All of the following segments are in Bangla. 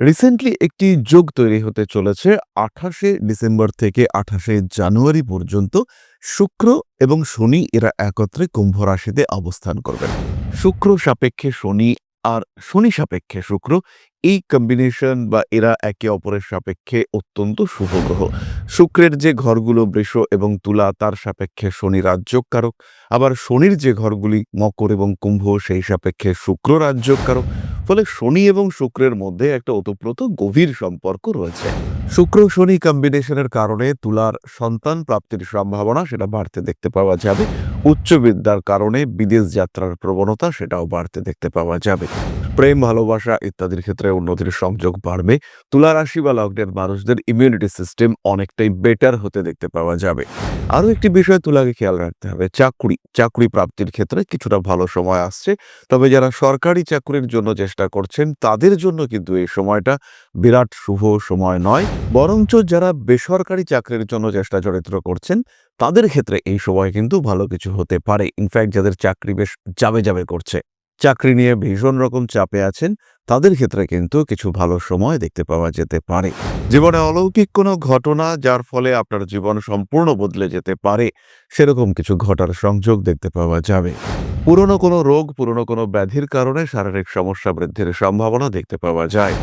রিসেন্টলি একটি যোগ তৈরি হতে চলেছে। আঠাশে ডিসেম্বর থেকে আঠাশে জানুয়ারি পর্যন্ত শুক্র এবং শনি এরা একত্রে কুম্ভ রাশিতে অবস্থান করবেন। শুক্র সাপেক্ষে শনি আর শনি সাপেক্ষে শুক্র এই কম্বিনেশন বা এরা একে অপরের সাপেক্ষে অত্যন্ত শুভ গ্রহ। শুক্রের যে ঘরগুলো বৃষ এবং তুলা, তার সাপেক্ষে শনি রাজ্যকারক আবার শনির যে ঘরগুলি মকর এবং কুম্ভ, সেই সাপেক্ষে শুক্র রাজ্যকারক ফলে শনি এবং শুক্রের মধ্যে একটা ওতপ্রোত গভীর সম্পর্ক রয়েছে। শুক্র শনি কম্বিনেশনের কারণে তুলার সন্তান প্রাপ্তির সম্ভাবনা সেটা বাড়তে দেখতে পাওয়া যাবে। উচ্চ বিদ্যার কারণে বিদেশ যাত্রার প্রবণতা সেটাও বাড়তে দেখতে পাওয়া যাবে। প্রেম, ভালোবাসা ইত্যাদির ক্ষেত্রে উন্নতির সংযোগ বাড়বে। তুলা রাশি বা লগ্নের মানুষদের ইমিউনিটি সিস্টেম অনেকটাই বেটার হতে দেখতে পাওয়া যাবে। আরও একটি বিষয় তুলাকে খেয়াল রাখতে হবে, চাকরি। চাকরি প্রাপ্তির ক্ষেত্রে কিছুটা ভালো সময় আসছে, তবে যারা সরকারি চাকরির জন্য চেষ্টা করছেন, তাদের জন্য কিন্তু এই সময়টা বিরাট শুভ সময় নয়। বরঞ্চ যারা বেসরকারি চাকরির জন্য চেষ্টা চরিত্র করছেন, তাদের ক্ষেত্রে এই সময় কিন্তু ভালো কিছু হতে পারে। ইনফ্যাক্ট যাদের চাকরি বেশ যাবে যাবে করছে। চাকরি নিয়ে ভীষণ রকম চাপে আছেন, তাদের ক্ষেত্রে কিন্তু কিছু ভালো সময় দেখতে পাওয়া যেতে পারে। জীবনে অলৌকিক কোনো ঘটনা যার ফলে আপনার জীবন সম্পূর্ণ বদলে যেতে পারে, সেরকম কিছু ঘটার সংযোগ দেখতে পাওয়া যাবে। পুরনো কোনো রোগ, পুরনো কোনো ব্যাধির কারণে শারীরিক সমস্যা বৃদ্ধির সম্ভাবনা দেখতে পাওয়া যায়।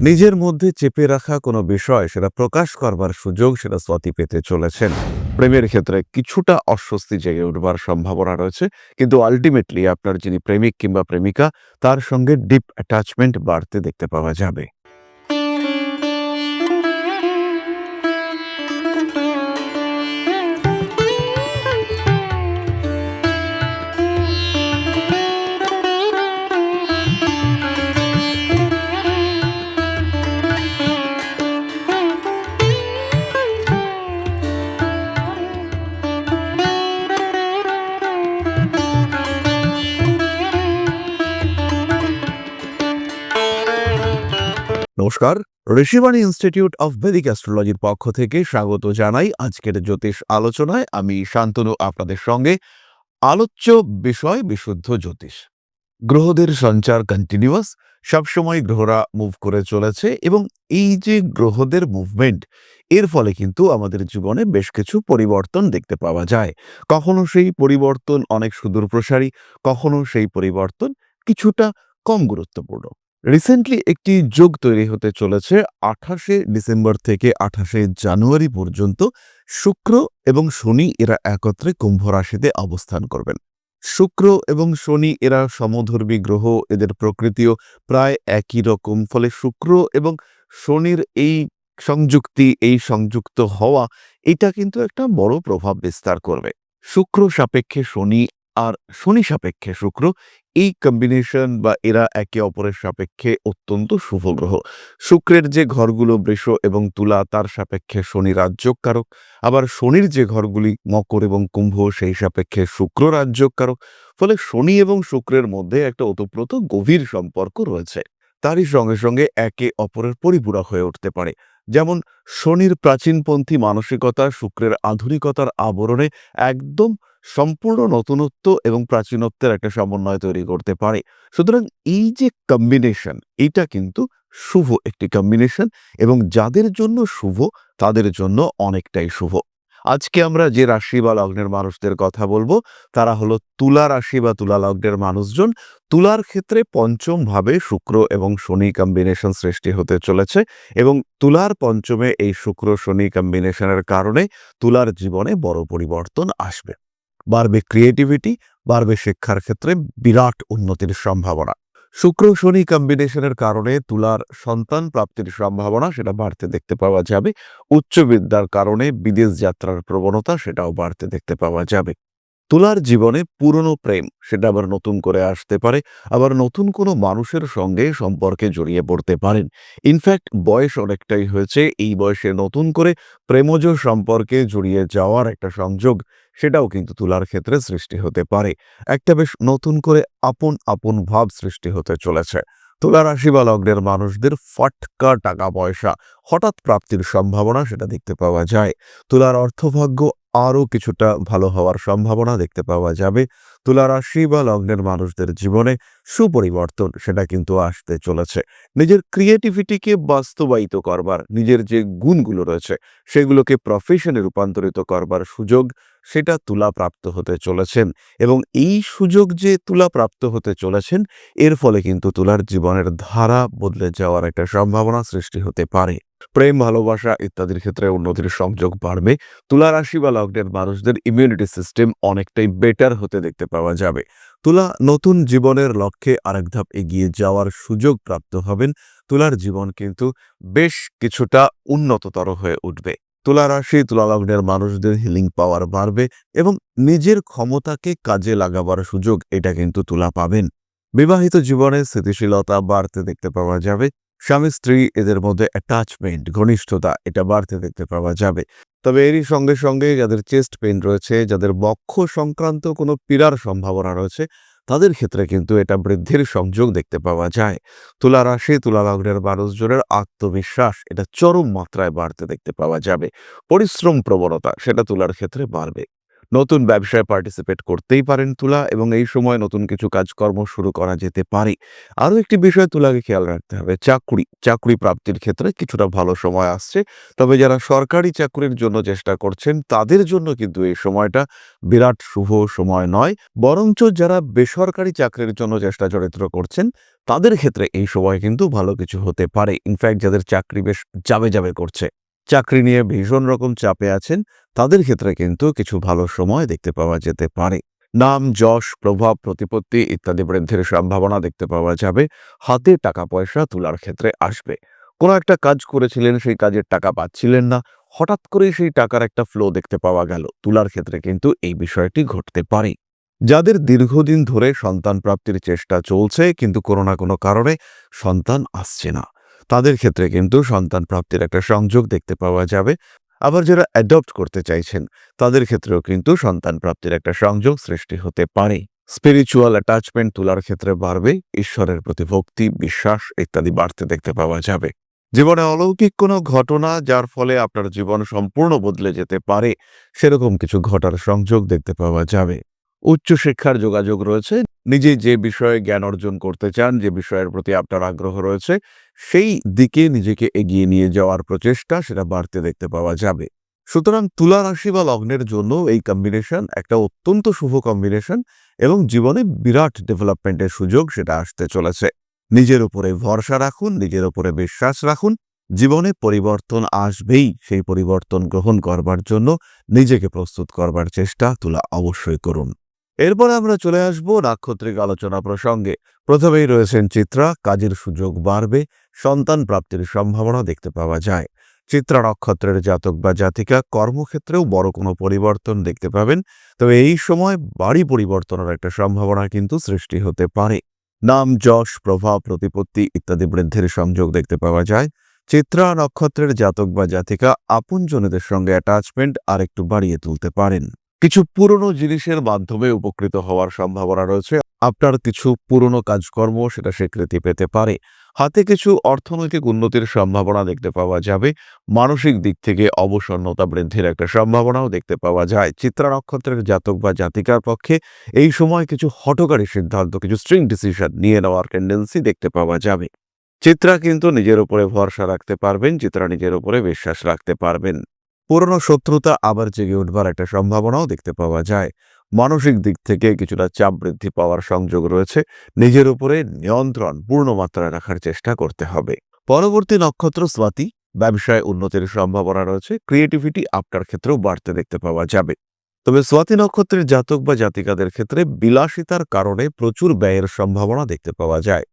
নিজের মধ্যে চেপে রাখা কোনো বিষয় সেটা প্রকাশ করবার সুযোগ সেটা স্বতি পেতে চলেছেন। প্রেমের ক্ষেত্রে কিছুটা অস্বস্তি জেগে উঠবার সম্ভাবনা রয়েছে। কিন্তু আলটিমেটলি আপনার যিনি প্রেমিক কিংবা প্রেমিকা, তার সঙ্গে ডিপ অ্যাটাচমেন্ট বাড়তে দেখতে পাওয়া যাবে। নমস্কার। ঋষিবাণী ইনস্টিটিউট অফ ভেদিক অ্যাস্ট্রোলজির পক্ষ থেকে স্বাগত জানাই আজকের জ্যোতিষ আলোচনায়। আমি শান্তনু, আপনাদের সঙ্গে। আলোচ্য বিষয়, বিশুদ্ধ জ্যোতিষ। গ্রহদের সঞ্চার কন্টিনিউয়াস সবসময় গ্রহরা মুভ করে চলেছে এবং এই যে গ্রহদের মুভমেন্ট এর ফলে কিন্তু আমাদের জীবনে বেশ কিছু পরিবর্তন দেখতে পাওয়া যায়। কখনো সেই পরিবর্তন অনেক সুদূর প্রসারী কখনো সেই পরিবর্তন কিছুটা কম গুরুত্বপূর্ণ। রিসেন্টলি একটি যোগ তৈরি হতে চলেছে আঠাশে ডিসেম্বর থেকে আঠাশে জানুয়ারি পর্যন্ত। শুক্র এবং শনি এরা একত্রে কুম্ভ রাশিতে অবস্থান করবেন। শুক্র এবং শনি এরা সমধর্মী গ্রহ, এদের প্রকৃতিও প্রায় একই রকম। ফলে শুক্র এবং শনির এই সংযুক্তি, এই সংযুক্ত হওয়া, এটা কিন্তু একটা বড় প্রভাব বিস্তার করবে। শুক্র সাপেক্ষে শনি আর শনি সাপেক্ষে শুক্র, এই কম্বিনেশন বা এরা একে অপরের সাপেক্ষে অত্যন্ত শুভ গ্রহ। শুক্রের যে ঘরগুলো বৃষ এবং তুলা, তার সাপেক্ষে শনি রাজ্যকারক। আবার শনির যে ঘরগুলি মকর এবং কুম্ভ, সেই সাপেক্ষে শুক্র রাজ্যকারক। ফলে শনি এবং শুক্রের মধ্যে একটা ওতপ্রোত গভীর সম্পর্ক রয়েছে। তারই সঙ্গে সঙ্গে একে অপরের পরিপূরক হয়ে উঠতে পারে। যেমন শনির প্রাচীনপন্থী মানসিকতা শুক্রের আধুনিকতার আবরণে একদম সম্পূর্ণ নতুনত্ব এবং প্রাচীনত্বের একটা সমন্বয় তৈরি করতে পারে। সুতরাং এই যে কম্বিনেশন এটা কিন্তু শুভ একটি কম্বিনেশন এবং যাদের জন্য শুভ, তাদের জন্য অনেকটাই শুভ। আজকে আমরা যে রাশি বা লগ্নের মানুষদের কথা বলব, তারা হলো তুলা রাশি বা তুলা লগ্নের মানুষজন। তুলার ক্ষেত্রে পঞ্চম ভাবে শুক্র এবং শনি কম্বিনেশন সৃষ্টি হতে চলেছে এবং তুলার পঞ্চমে এই শুক্র শনি কম্বিনেশনের কারণে তুলার জীবনে বড় পরিবর্তন আসবে। বাড়বে ক্রিয়েটিভিটি বাড়বে শিক্ষার ক্ষেত্রে বিরাট উন্নতির সম্ভাবনা। শুক্র শনি কম্বিনেশনের কারণে তুলার সন্তান প্রাপ্তির সম্ভাবনা সেটা বাড়তে দেখতে পাওয়া যাবে। উচ্চ বিদ্যার কারণে বিদেশ যাত্রার প্রবণতা সেটাও বাড়তে দেখতে পাওয়া যাবে। তুলার জীবনে পুরনো প্রেম সেটা আবার নতুন করে আসতে পারে, আবার নতুন কোনো মানুষের সঙ্গে সম্পর্কে জড়িয়ে পড়তে পারেন। ইনফ্যাক্ট বয়স অনেকটাই হয়েছে, এই বয়সে নতুন করে প্রেমজ সম্পর্কে জড়িয়ে যাওয়ার একটা সংযোগ। সেটাও কিন্তু তুলার ক্ষেত্রে সৃষ্টি হতে পারে। একটা বেশ নতুন করে আপন আপন ভাব সৃষ্টি হতে চলেছে। তুলা রাশি বা লগ্নের মানুষদের ফটকা টাকা পয়সা হঠাৎ প্রাপ্তির সম্ভাবনা সেটা দেখতে পাওয়া যায়। তুলার অর্থভাগ্য আরও কিছুটা ভালো হওয়ার সম্ভাবনা দেখতে পাওয়া যাবে। তুলা রাশি বা লগ্নের মানুষদের জীবনে সুপরিবর্তন সেটা কিন্তু আসতে চলেছে। নিজের ক্রিয়েটিভিটিকে বাস্তবায়িত করবার, নিজের যে গুণগুলো রয়েছে সেগুলোকে প্রফেশনে রূপান্তরিত করবার সুযোগ সেটা তুলা প্রাপ্ত হতে চলেছেন এবং এই সুযোগ যে তুলা প্রাপ্ত হতে চলেছেন, এর ফলে কিন্তু তুলার জীবনের ধারা বদলে যাওয়ার একটা সম্ভাবনা সৃষ্টি হতে পারে। প্রেম, ভালোবাসা ইত্যাদির ক্ষেত্রে উন্নতির সংযোগ বাড়বে। তুলা রাশি বা লগ্নের মানুষদের ইমিউনিটি সিস্টেম অনেকটাই বেটার হতে দেখতে পাওয়া যাবে। তুলা নতুন জীবনের লক্ষ্যে আরেক ধাপ এগিয়ে যাওয়ার সুযোগ প্রাপ্ত হবেন। তুলার জীবন কিন্তু বেশ কিছুটা উন্নততর হয়ে উঠবে। তুলা রাশি, তুলা লগ্নের মানুষদের হিলিং পাওয়ার বাড়বে এবং নিজের ক্ষমতাকে কাজে লাগাবার সুযোগ এটা কিন্তু তুলা পাবেন। বিবাহিত জীবনে স্থিতিশীলতা বাড়তে দেখতে পাওয়া যাবে। স্বামী, স্ত্রী এদের মধ্যে অ্যাটাচমেন্ট ঘনিষ্ঠতা এটা বাড়তে দেখতে পাওয়া যাবে। তবে এরই সঙ্গে সঙ্গে যাদের চেস্ট পেইন রয়েছে, যাদের বক্ষ সংক্রান্ত কোনো পীড়ার সম্ভাবনা রয়েছে তাদের ক্ষেত্রে কিন্তু এটা বৃদ্ধির সংযোগ দেখতে পাওয়া যায়। তুলা রাশি, তুলা লগ্নের মানুষজনের আত্মবিশ্বাস এটা চরম মাত্রায় বাড়তে দেখতে পাওয়া যাবে। পরিশ্রম প্রবণতা, সেটা তুলার ক্ষেত্রে বাড়বে। নতুন ব্যবসায় পার্টিসিপেট করতেই পারেন তুলা এবং এই সময় নতুন কিছু কাজকর্ম শুরু করা যেতে পারে। আরও একটি বিষয় তুলাকে খেয়াল রাখতে হবে, চাকরি। চাকরি প্রাপ্তির ক্ষেত্রে কিছুটা ভালো সময় আসছে, তবে যারা সরকারি চাকরির জন্য চেষ্টা করছেন, তাদের জন্য কিন্তু এই সময়টা বিরাট শুভ সময় নয়। বরঞ্চ যারা বেসরকারি চাকরির জন্য চেষ্টা চরিত্র করছেন, তাদের ক্ষেত্রে এই সময় কিন্তু ভালো কিছু হতে পারে। ইনফ্যাক্ট যাদের চাকরি বেশ যাবে যাবে করছে। চাকরি নিয়ে ভীষণ রকম চাপে আছেন, তাদের ক্ষেত্রে কিন্তু কিছু ভালো সময় দেখতে পাওয়া যেতে পারে। নাম, যশ, প্রভাব, প্রতিপত্তি ইত্যাদি বৃদ্ধির সম্ভাবনা দেখতে পাওয়া যাবে। হাতে টাকা পয়সা তোলার ক্ষেত্রে আসবে। কোনো একটা কাজ করেছিলেন, সেই কাজের টাকা পাচ্ছিলেন না। হঠাৎ করেই সেই টাকার একটা ফ্লো দেখতে পাওয়া গেল। তুলার ক্ষেত্রে কিন্তু এই বিষয়টি ঘটতে পারে। যাদের দীর্ঘদিন ধরে সন্তান প্রাপ্তির চেষ্টা চলছে, কিন্তু কোনো না কোনো কারণে সন্তান আসছে না। তাদের ক্ষেত্রে কিন্তু সন্তান প্রাপ্তির একটা সংযোগ দেখতে পাওয়া যাবে। আবার যারা অ্যাডপ্ট করতে চাইছেন, তাদের ক্ষেত্রেও কিন্তু সন্তান প্রাপ্তির একটা সংযোগ সৃষ্টি হতে পারে। স্পিরিচুয়াল অ্যাটাচমেন্ট তোলার ক্ষেত্রে বাড়বে, ঈশ্বরের প্রতি ভক্তি, বিশ্বাস ইত্যাদি বাড়তে দেখতে পাওয়া যাবে। জীবনে অলৌকিক কোনো ঘটনা যার ফলে আপনার জীবন সম্পূর্ণ বদলে যেতে পারে, সেরকম কিছু ঘটার সংযোগ দেখতে পাওয়া যাবে। উচ্চশিক্ষার যোগাযোগ রয়েছে। নিজে যে বিষয়ে জ্ঞান অর্জন করতে চান, যে বিষয়ের প্রতি আপনার আগ্রহ রয়েছে, সেই দিকে নিজেকে এগিয়ে নিয়ে যাওয়ার প্রচেষ্টা সেটা বাড়তে দেখতে পাওয়া যাবে। সুতরাং তুলা রাশি বা লগ্নের জন্য এই কম্বিনেশন একটা অত্যন্ত শুভ কম্বিনেশন এবং জীবনে বিরাট ডেভেলপমেন্টের সুযোগ সেটা আসতে চলেছে। নিজের উপরে ভরসা রাখুন, নিজের উপরে বিশ্বাস রাখুন। জীবনে পরিবর্তন আসবেই, সেই পরিবর্তন গ্রহণ করবার জন্য নিজেকে প্রস্তুত করবার চেষ্টা তুলা অবশ্যই করুন। এরপর আমরা চলে আসব নাক্ষত্রিক আলোচনা প্রসঙ্গে। প্রথমেই রয়েছেন চিত্রা, কাজের সুযোগ বাড়বে, সন্তান প্রাপ্তির সম্ভাবনা দেখতে পাওয়া যায়। চিত্রা নক্ষত্রের জাতক বা জাতিকা, কর্মক্ষেত্রেও বড় কোনো পরিবর্তন দেখতে পাবেন, তবে এই সময় বাড়ি পরিবর্তনের একটা সম্ভাবনা কিন্তু সৃষ্টি হতে পারে। নাম, যশ, প্রভাব, প্রতিপত্তি ইত্যাদি বৃদ্ধির সংযোগ দেখতে পাওয়া যায়। চিত্রা নক্ষত্রের জাতক বা জাতিকা, আপনজনেদের সঙ্গে অ্যাটাচমেন্ট আর একটু বাড়িয়ে তুলতে পারেন। কিছু পুরনো জিনিসের মাধ্যমে উপকৃত হওয়ার সম্ভাবনা রয়েছে। আপনার কিছু পুরনো কাজকর্ম সেটা স্বীকৃতি পেতে পারে। হাতে কিছু অর্থনৈতিক উন্নতির সম্ভাবনা দেখতে পাওয়া যাবে। মানসিক দিক থেকে অবসন্নতা বৃদ্ধির একটা সম্ভাবনাও দেখতে পাওয়া যায়। চিত্রা নক্ষত্রের জাতক বা জাতিকার পক্ষে এই সময় কিছু হটকারী সিদ্ধান্ত, কিছু স্ট্রিং ডিসিশন নিয়ে নেওয়ার টেন্ডেন্সি দেখতে পাওয়া যাবে। চিত্রা কিন্তু নিজের উপরে ভরসা রাখতে পারবেন, চিত্রা নিজের উপরে বিশ্বাস রাখতে পারবেন। পুরনো শত্রুতা আবার জেগে উঠবার একটা সম্ভাবনাও দেখতে পাওয়া যায়। মানসিক দিক থেকে কিছুটা চাপ বৃদ্ধি পাওয়ার সংযোগ রয়েছে। নিজের উপরে নিয়ন্ত্রণ পূর্ণ মাত্রায় রাখার চেষ্টা করতে হবে। পরবর্তী নক্ষত্র স্বাতি, ব্যবসায় উন্নতির সম্ভাবনা রয়েছে। ক্রিয়েটিভিটি আপনার ক্ষেত্রেও বাড়তে দেখতে পাওয়া যাবে। তবে স্বাতি নক্ষত্রের জাতক বা জাতিকাদের ক্ষেত্রে বিলাসিতার কারণে প্রচুর ব্যয়ের সম্ভাবনা দেখতে পাওয়া যায়।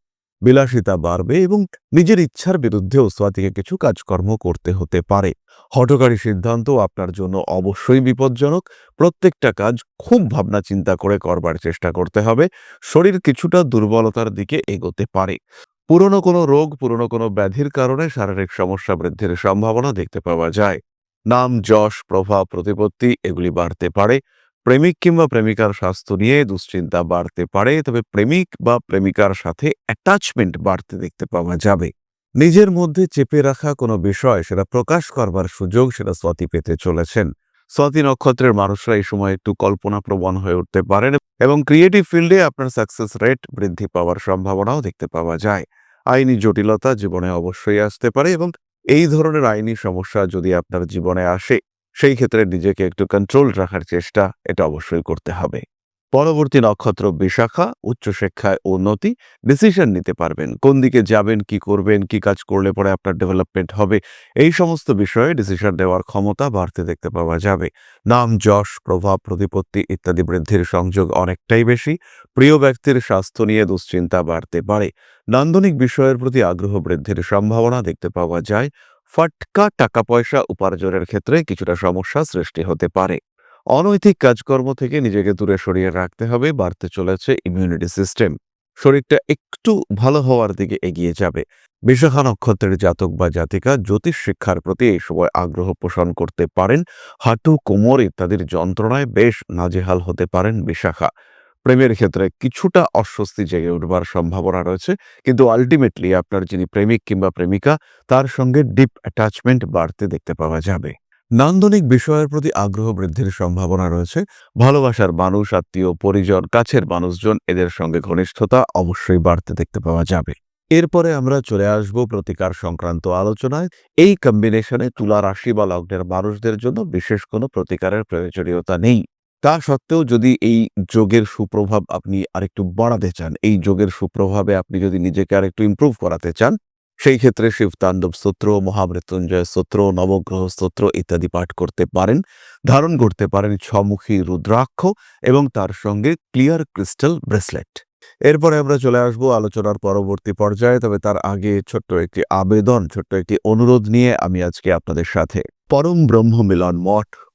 বিলাসিতা বাড়বে এবং নিজের ইচ্ছার বিরুদ্ধেও স্বাতিকে কিছু কাজকর্ম করতে হতে পারে। হঠকারী সিদ্ধান্ত আপনার জন্য অবশ্যই বিপজ্জনক। প্রত্যেকটা কাজ খুব ভাবনা চিন্তা করে করবার চেষ্টা করতে হবে। শরীর কিছুটা দুর্বলতার দিকে এগোতে পারে। পুরনো কোনো রোগ, পুরনো কোনো ব্যাধির কারণে শারীরিক সমস্যা বৃদ্ধির সম্ভাবনা দেখতে পাওয়া যায়। নাম, যশ, প্রভাব, প্রতিপত্তি, এগুলি বাড়তে পারে। প্রেমিক কিংবা প্রেমিকার স্বাস্থ্য নিয়ে দুশ্চিন্তা বাড়তে পারে, তবে প্রেমিক বা প্রেমিকার সাথে অ্যাটাচমেন্ট বাড়তে দেখতে পাওয়া যাবে। নিজের মধ্যে চেপে রাখা কোনো বিষয় সেটা প্রকাশ করবার সুযোগ সেটা স্বাতি পেতে চলেছেন। স্বাতি নক্ষত্রের মানুষরা এই সময় একটু কল্পনা প্রবণ হয়ে উঠতে পারেন এবং ক্রিয়েটিভ ফিল্ডে আপনার সাকসেস রেট বৃদ্ধি পাওয়ার সম্ভাবনাও দেখতে পাওয়া যায়। আইনি জটিলতা জীবনে অবশ্যই আসতে পারে এবং এই ধরনের আইনি সমস্যা যদি আপনার জীবনে আসে সেই ক্ষেত্রে নিজেকে একটু কন্ট্রোল রাখার চেষ্টা এটা অবশ্যই করতে হবে। পরবর্তী নক্ষত্র বিশাখা, উচ্চশিক্ষায় উন্নতি ডিসিশন নিতে পারবেন। কোন দিকে যাবেন, কি করবেন, কি কাজ করলে পরে আপনার ডেভেলপমেন্ট হবে, এই সমস্ত বিষয়ে ডিসিশন নেওয়ার ক্ষমতা বাড়তে দেখতে পাওয়া যাবে। নাম, যশ, প্রভাব, প্রতিপত্তি ইত্যাদি বৃদ্ধির সংযোগ অনেকটাই বেশি। প্রিয় ব্যক্তির স্বাস্থ্য নিয়ে দুশ্চিন্তা বাড়তে পারে। নান্দনিক বিষয়ের প্রতি আগ্রহ বৃদ্ধির সম্ভাবনা দেখতে পাওয়া যায়। ফাটকা টাকা পয়সা উপার্জনের ক্ষেত্রে কিছুটা সমস্যা সৃষ্টি হতে পারে। অনৈতিক কাজকর্ম থেকে নিজেকে দূরে সরিয়ে রাখতে হবে, বাড়তে চলেছে ইমিউনিটি সিস্টেম শরীরটা একটু ভালো হওয়ার দিকে এগিয়ে যাবে। বিশাখা নক্ষত্রের জাতক বা জাতিকা জ্যোতিষ শিক্ষার প্রতি এই সময় আগ্রহ পোষণ করতে পারেন। হাঁটু, কোমর ইত্যাদির যন্ত্রণায় বেশ নাজেহাল হতে পারেন বিশাখা। প্রেমের ক্ষেত্রে কিছুটা অস্বস্তি জেগে উঠবার সম্ভাবনা রয়েছে। কিন্তু আলটিমেটলি আপনার যিনি প্রেমিক কিংবা প্রেমিকা, তার সঙ্গে ডিপ অ্যাটাচমেন্ট বাড়তে দেখতে পাওয়া যাবে। নান্দনিক বিষয়ের প্রতি আগ্রহ বৃদ্ধির সম্ভাবনা রয়েছে। ভালোবাসার মানুষ, আত্মীয়, পরিজন, কাছের মানুষজন এদের সঙ্গে ঘনিষ্ঠতা অবশ্যই বাড়তে দেখতে পাওয়া যাবে। এরপরে আমরা চলে আসব প্রতিকার সংক্রান্ত আলোচনায়। এই কম্বিনেশনে তুলা রাশি বা লগ্নের মানুষদের জন্য বিশেষ কোনো প্রতিকারের প্রয়োজনীয়তা নেই। তা সত্ত্বেও যদি এই যোগের সুপ্রভাব আপনি আরেকটু বাড়াতে চান, এই যোগের সুপ্রভাবে আপনি যদি নিজেকে আরেকটু ইমপ্রুভ করাতে চান, সেই ক্ষেত্রে শিবতাণ্ডব স্তোত্র, মহামৃত্যুঞ্জয় স্তোত্র, নবগ্রহ স্তোত্র ইত্যাদি পাঠ করতে পারেন, ধারণ করতে পারেন ছমুখী রুদ্রাক্ষ এবং তার সঙ্গে ক্লিয়ার ক্রিস্টাল ব্রেসলেট এরপরে আমরা চলে আসব আলোচনার পরবর্তী পর্যায়ে, তবে তার আগে ছোট্ট একটি আবেদন, ছোট্ট একটি অনুরোধ নিয়ে আমি আজকে আপনাদের সাথে পরম ব্রহ্ম মিলন মঠ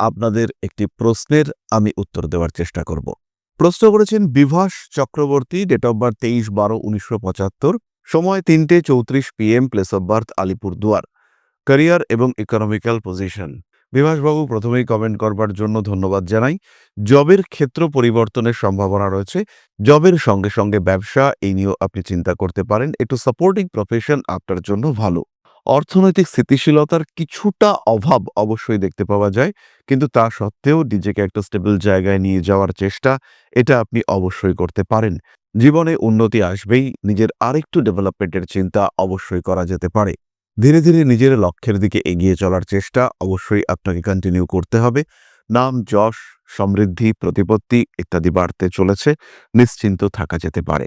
আপনাদের একটি প্রশ্নের আমি উত্তর দেওয়ার চেষ্টা করব। প্রশ্ন করেছেন Bibhas Chakraborty date of birth তেইশ বারো উনিশশো পঁচাত্তর, সময় তিনটে চৌত্রিশ PM place of birth Alipurduar career এবং ইকোনমিক্যাল পজিশন বিভাসবাবু, প্রথমেই কমেন্ট করবার জন্য ধন্যবাদ জানাই। জবের ক্ষেত্র পরিবর্তনের সম্ভাবনা রয়েছে। জবের সঙ্গে সঙ্গে ব্যবসা, এই নিয়েও আপনি চিন্তা করতে পারেন। একটু সাপোর্টিং প্রফেশন আপনার জন্য ভালো। অর্থনৈতিক স্থিতিশীলতার কিছুটা অভাব অবশ্যই দেখতে পাওয়া যায়। কিন্তু তা সত্ত্বেও নিজেকে একটা স্টেবল জায়গায় নিয়ে যাওয়ার চেষ্টা, এটা আপনি অবশ্যই করতে পারেন। জীবনে উন্নতি আসবেই, নিজের আরেকটু ডেভেলপমেন্টের চিন্তা অবশ্যই করা যেতে পারে। ধীরে ধীরে নিজের লক্ষ্যের দিকে এগিয়ে চলার চেষ্টা অবশ্যই আপনাকে কন্টিনিউ করতে হবে। নাম, যশ, সমৃদ্ধি, প্রতিপত্তি ইত্যাদি বাড়তে চলেছে, নিশ্চিন্ত থাকা যেতে পারে।